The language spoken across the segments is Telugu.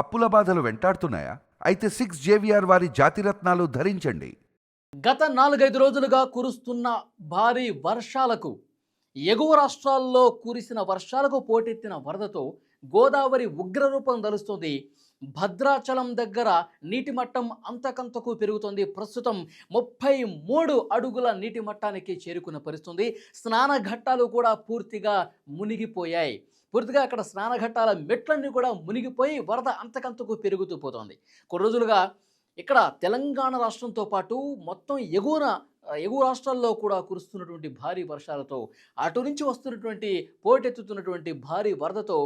అప్పుల బాధలు వెంటాడుతున్నాయా? అయితే సిక్స్ జేవిఆర్ వారి జాతిరత్నాలు ధరించండి. గత నాలుగైదు రోజులుగా కురుస్తున్న భారీ వర్షాలకు ఎగువ రాష్ట్రాల్లో కురిసిన వర్షాలకు పోటెత్తిన వరదతో గోదావరి ఉగ్రరూపం దలుస్తుంది. భద్రాచలం దగ్గర నీటి మట్టం అంతకంతకు పెరుగుతుంది. ప్రస్తుతం ముప్పై మూడు అడుగుల నీటి మట్టానికి చేరుకున్న పరిస్థితుంది స్నానఘట్టాలు కూడా పూర్తిగా మునిగిపోయాయి. పూర్తిగా అక్కడ స్నానఘట్టాల మెట్లన్నీ కూడా మునిగిపోయి వరద అంతకంతకు పెరుగుతూ పోతోంది. కొన్ని రోజులుగా ఇక్కడ తెలంగాణ రాష్ట్రంతో పాటు మొత్తం ఎగువన ఎగువ రాష్ట్రాల్లో కూడా కురుస్తున్నటువంటి భారీ వర్షాలతో అటు నుంచి వస్తున్నటువంటి పోటెత్తుతున్నటువంటి భారీ వరదతో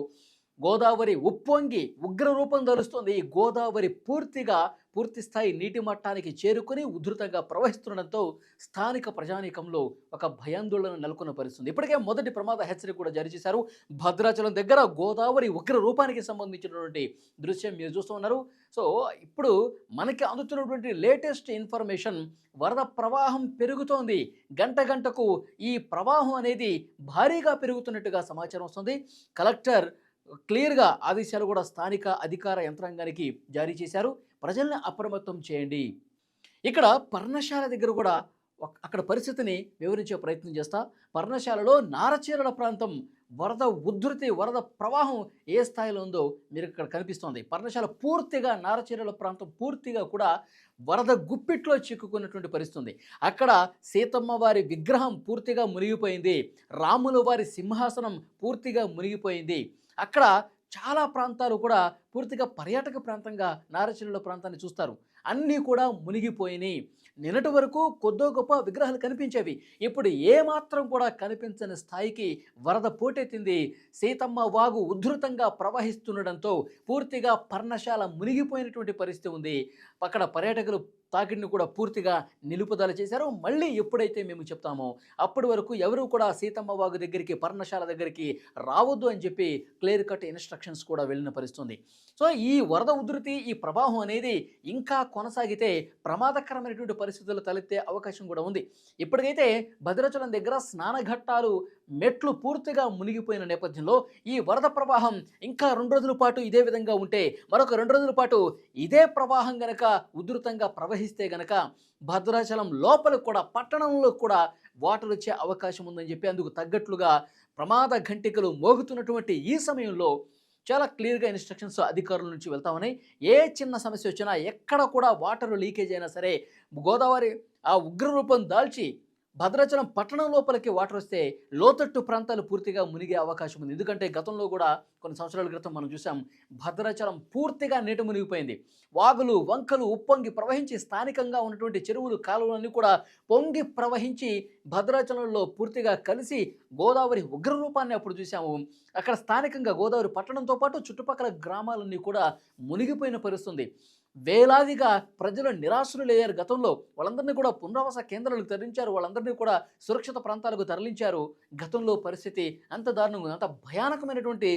గోదావరి ఉప్పొంగి ఉగ్రరూపం రూపం ఈ గోదావరి పూర్తిగా పూర్తి స్థాయి నీటి మట్టానికి చేరుకుని ఉధృతంగా ప్రవహిస్తుండడంతో స్థానిక ప్రజానీకంలో ఒక భయాందోళన నెలకొన్న పరిస్థితుంది. ఇప్పటికే మొదటి ప్రమాద హెచ్చరిక కూడా జారీ చేశారు. భద్రాచలం దగ్గర గోదావరి ఉగ్ర రూపానికి సంబంధించినటువంటి దృశ్యం మీరు చూస్తూ ఉన్నారు. సో ఇప్పుడు మనకి అందుతున్నటువంటి లేటెస్ట్ ఇన్ఫర్మేషన్ వరద ప్రవాహం పెరుగుతోంది. గంట గంటకు ఈ ప్రవాహం అనేది భారీగా పెరుగుతున్నట్టుగా సమాచారం వస్తుంది. కలెక్టర్ క్లియర్గా ఆదేశాలు కూడా స్థానిక అధికార యంత్రాంగానికి జారీ చేశారు. ప్రజల్ని అప్రమత్తం చేయండి. ఇక్కడ పర్ణశాల దగ్గర కూడా అక్కడ పరిస్థితిని వివరించే ప్రయత్నం చేస్తా. పర్ణశాలలో నారచీరల ప్రాంతం వరద ఉధృతి వరద ప్రవాహం ఏ స్థాయిలో ఉందో మీరు ఇక్కడ కనిపిస్తోంది. పర్ణశాల పూర్తిగా నారచీరల ప్రాంతం పూర్తిగా కూడా వరద గుప్పిట్లో చిక్కుకున్నటువంటి పరిస్థితుంది. అక్కడ సీతమ్మ వారి విగ్రహం పూర్తిగా మునిగిపోయింది. రాముల వారి సింహాసనం పూర్తిగా మునిగిపోయింది. అక్కడ చాలా ప్రాంతాలు కూడా పూర్తిగా పర్యాటక ప్రాంతంగా నారచీరల ప్రాంతాన్ని చూస్తారు. అన్నీ కూడా మునిగిపోయినాయి. నిన్నటి వరకు కొద్దో గొప్ప విగ్రహాలు కనిపించేవి. ఇప్పుడు ఏమాత్రం కూడా కనిపించని స్థాయికి వరద పోటెత్తింది. సీతమ్మ వాగు ఉధృతంగా ప్రవహిస్తుండడంతో పూర్తిగా పర్ణశాల మునిగిపోయినటువంటి పరిస్థితి ఉంది. అక్కడ పర్యాటకులు తాకిడిని కూడా పూర్తిగా నిలుపుదల చేశారు. మళ్ళీ ఎప్పుడైతే మేము చెప్తామో అప్పటి వరకు ఎవరు కూడా సీతమ్మ వాగు దగ్గరికి పర్ణశాల దగ్గరికి రావద్దు అని చెప్పి క్లియర్ కట్ ఇన్స్ట్రక్షన్స్ కూడా వెళ్ళిన పరిస్థితుంది సో ఈ వరద ఉధృతి ఈ ప్రవాహం అనేది ఇంకా కొనసాగితే ప్రమాదకరమైనటువంటి పరిస్థితులు తలెత్తే అవకాశం కూడా ఉంది. ఇప్పటికైతే భద్రాచలం దగ్గర స్నానఘట్టాలు మెట్లు పూర్తిగా మునిగిపోయిన నేపథ్యంలో ఈ వరద ప్రవాహం ఇంకా రెండు రోజుల పాటు ఇదే విధంగా ఉంటే మరొక రెండు రోజుల పాటు ఇదే ప్రవాహం గనక ఉధృతంగా ప్రవహిస్తే గనక భద్రాచలం లోపల కూడా పట్టణంలో కూడా వాటర్ వచ్చే అవకాశం ఉందని చెప్పి అందుకు తగ్గట్లుగా ప్రమాద ఘంటికలు మోగుతున్నటువంటి ఈ సమయంలో చాలా క్లియర్గా ఇన్స్ట్రక్షన్స్ అధికారుల నుంచి వెళ్తామని ఏ చిన్న సమస్య వచ్చినా ఎక్కడ కూడా వాటర్ లీకేజ్ అయినా సరే గోదావరి ఆ ఉగ్రరూపం దాల్చి భద్రాచలం పట్టణం లోపలికి వాటర్ వస్తే లోతట్టు ప్రాంతాలు పూర్తిగా మునిగే అవకాశం ఉంది. ఎందుకంటే గతంలో కూడా కొన్ని సంవత్సరాల క్రితం మనం చూసాం భద్రాచలం పూర్తిగా నీట మునిగిపోయింది. వాగులు వంకలు ఉప్పొంగి ప్రవహించి స్థానికంగా ఉన్నటువంటి చెరువులు కాలువలన్నీ కూడా పొంగి ప్రవహించి భద్రాచలంలో పూర్తిగా కలిసి గోదావరి ఉగ్రరూపాన్ని అప్పుడు చూసాము. అక్కడ స్థానికంగా గోదావరి పట్టణంతో పాటు చుట్టుపక్కల గ్రామాలన్నీ కూడా మునిగిపోయిన పరిస్థితుంది వేలాదిగా ప్రజలు నిరాశ్రులయ్యారు. గతంలో వాళ్ళందరినీ కూడా పునరావాస కేంద్రాలకు తరలించారు. వాళ్ళందరినీ కూడా సురక్షిత ప్రాంతాలకు తరలించారు. గతంలో పరిస్థితి అంత దారుణంగా అంత భయానకమైనటువంటి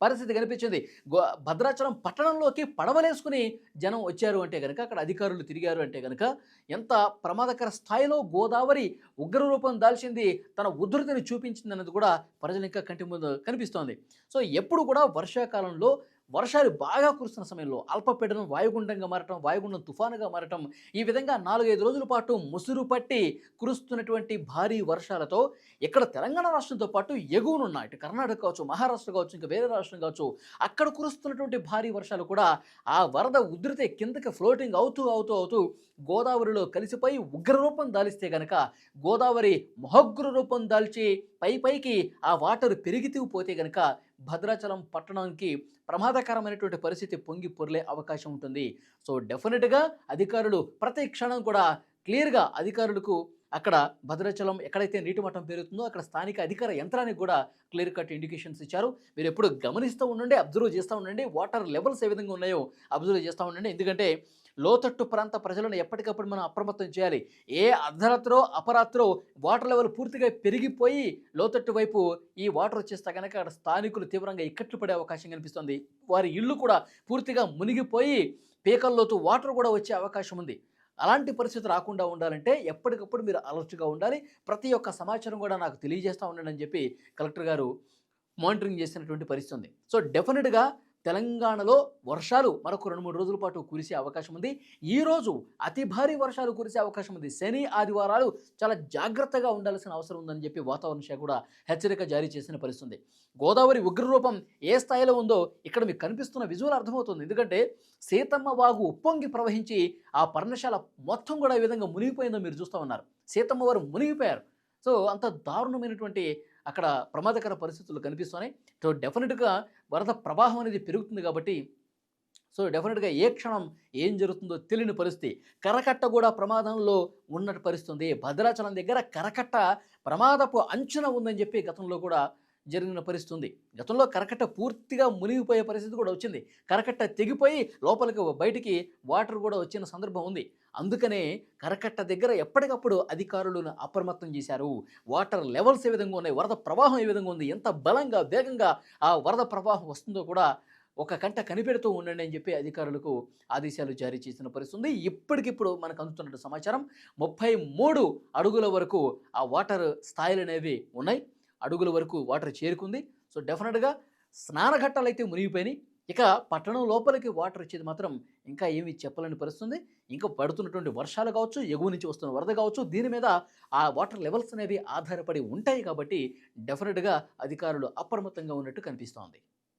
పరిస్థితి కనిపించింది. గో భద్రాచలం పట్టణంలోకి పడవలేసుకుని జనం వచ్చారు అంటే కనుక అక్కడ అధికారులు తిరిగారు అంటే కనుక ఎంత ప్రమాదకర స్థాయిలో గోదావరి ఉగ్ర రూపం దాల్చింది తన ఉధృతిని చూపించింది అన్నది కూడా ప్రజలు ఇంకా కంటి ముందు కనిపిస్తోంది. సో ఎప్పుడు కూడా వర్షాకాలంలో వర్షాలు బాగా కురుస్తున్న సమయంలో అల్పపీడనం వాయుగుండంగా మారటం వాయుగుండం తుఫానుగా మారటం ఈ విధంగా నాలుగైదు రోజుల పాటు ముసురు పట్టి కురుస్తున్నటువంటి భారీ వర్షాలతో ఇక్కడ తెలంగాణ రాష్ట్రంతో పాటు ఎగువనున్న ఇటు కర్ణాటక కావచ్చు మహారాష్ట్ర కావచ్చు ఇంకా వేరే రాష్ట్రం కావచ్చు అక్కడ కురుస్తున్నటువంటి భారీ వర్షాలు కూడా ఆ వరద ఉధృతి కిందకి ఫ్లోటింగ్ అవుతూ అవుతూ అవుతూ గోదావరిలో కలిసిపోయి ఉగ్రరూపం దాలిస్తే గనక గోదావరి మహోగ్ర రూపం దాల్చి పై పైకి ఆ వాటర్ పెరిగితూ పోతే గనక భద్రాచలం పట్టణానికి ప్రమాదకరమైనటువంటి పరిస్థితి పొంగి పొరలే అవకాశం ఉంటుంది. సో డెఫినెట్గా అధికారులు ప్రతి క్షణం కూడా క్లియర్గా అధికారులకు అక్కడ భద్రాచలం ఎక్కడైతే నీటి మట్టం పెరుగుతుందో అక్కడ స్థానిక అధికార యంత్రానికి కూడా క్లియర్ కట్ ఇండికేషన్స్ ఇచ్చారు. మీరు ఎప్పుడు గమనిస్తూ ఉండండి అబ్జర్వ్ చేస్తూ ఉండండి వాటర్ లెవెల్స్ ఏ విధంగా ఉన్నాయో అబ్జర్వ్ చేస్తూ ఉండండి. ఎందుకంటే లోతట్టు ప్రాంత ప్రజలను ఎప్పటికప్పుడు మనం అప్రమత్తం చేయాలి. ఏ అర్ధరాత్రో అపరాత్రో వాటర్ లెవెల్ పూర్తిగా పెరిగిపోయి లోతట్టు వైపు ఈ వాటర్ వచ్చేస్తే కనుక అక్కడ స్థానికులు తీవ్రంగా ఇక్కట్లు పడే అవకాశం కనిపిస్తుంది. వారి ఇల్లు కూడా పూర్తిగా మునిగిపోయి పీకల్లోతు వాటర్ కూడా వచ్చే అవకాశం ఉంది. అలాంటి పరిస్థితి రాకుండా ఉండాలంటే ఎప్పటికప్పుడు మీరు అలర్ట్గా ఉండాలి. ప్రతి ఒక్క సమాచారం కూడా నాకు తెలియజేస్తూ ఉండండి అని చెప్పి కలెక్టర్ గారు మానిటరింగ్ చేసినటువంటి పరిస్థితి ఉంది. సో డెఫినెట్గా తెలంగాణలో వర్షాలు మరొక రెండు మూడు రోజుల పాటు కురిసే అవకాశం ఉంది. ఈ రోజు అతి భారీ వర్షాలు కురిసే అవకాశం ఉంది. శని ఆదివారాలు చాలా జాగ్రత్తగా ఉండాల్సిన అవసరం ఉందని చెప్పి వాతావరణ శాఖ కూడా హెచ్చరిక జారీ చేసిన పరిస్థితుంది గోదావరి ఉగ్రరూపం ఏ స్థాయిలో ఉందో ఇక్కడ మీకు కనిపిస్తున్న విజువల్ అర్థమవుతుంది. ఎందుకంటే సీతమ్మ వాగు ఉప్పొంగి ప్రవహించి ఆ పర్ణశాల మొత్తం కూడా ఈ విధంగా మునిగిపోయిందో మీరు చూస్తూ ఉన్నారు. సీతమ్మ వారు మునిగిపోయారు. సో అంత దారుణమైనటువంటి అక్కడ ప్రమాదకర పరిస్థితులు కనిపిస్తున్నాయి. సో డెఫినెట్గా వరద ప్రవాహం అనేది పెరుగుతుంది కాబట్టి సో డెఫినెట్గా ఏ క్షణం ఏం జరుగుతుందో తెలియని పరిస్థితి. కరకట్ట కూడా ప్రమాదంలో ఉన్నట్టు పరిస్థితుంది. భద్రాచలం దగ్గర కరకట్ట ప్రమాదపు అంచున ఉందని చెప్పి గతంలో కూడా జరిగిన పరిస్థితి ఉంది గతంలో కరకట్ట పూర్తిగా మునిగిపోయే పరిస్థితి కూడా వచ్చింది. కరకట్ట తెగిపోయి లోపలికి బయటికి వాటర్ కూడా వచ్చిన సందర్భం ఉంది. అందుకనే కరకట్ట దగ్గర ఎప్పటికప్పుడు అధికారులను అప్రమత్తం చేశారు. వాటర్ లెవెల్స్ ఏ విధంగా ఉన్నాయి? వరద ప్రవాహం ఏ విధంగా ఉంది? ఎంత బలంగా వేగంగా ఆ వరద ప్రవాహం వస్తుందో కూడా ఒక కంట కనిపెడుతూ ఉండండి అని చెప్పి అధికారులకు ఆదేశాలు జారీ చేసిన పరిస్థితి ఉంది ఇప్పటికిప్పుడు మనకు అందుతున్న సమాచారం ముప్పై మూడు అడుగుల వరకు ఆ వాటర్ స్థాయిలు అనేవి ఉన్నాయి. అడుగుల వరకు వాటర్ చేరుకుంది. సో డెఫినెట్గా స్నానఘట్టాలు అయితే మునిగిపోయినాయి. ఇక పట్టణం లోపలికి వాటర్ వచ్చేది మాత్రం ఇంకా ఏమీ చెప్పలేని పరిస్థితుంది. ఇంకా పడుతున్నటువంటి వర్షాలు కావచ్చు ఎగువ నుంచి వస్తున్న వరద కావచ్చు దీని మీద ఆ వాటర్ లెవెల్స్ అనేవి ఆధారపడి ఉంటాయి కాబట్టి డెఫినెట్గా అధికారులు అప్రమత్తంగా ఉన్నట్టు కనిపిస్తోంది.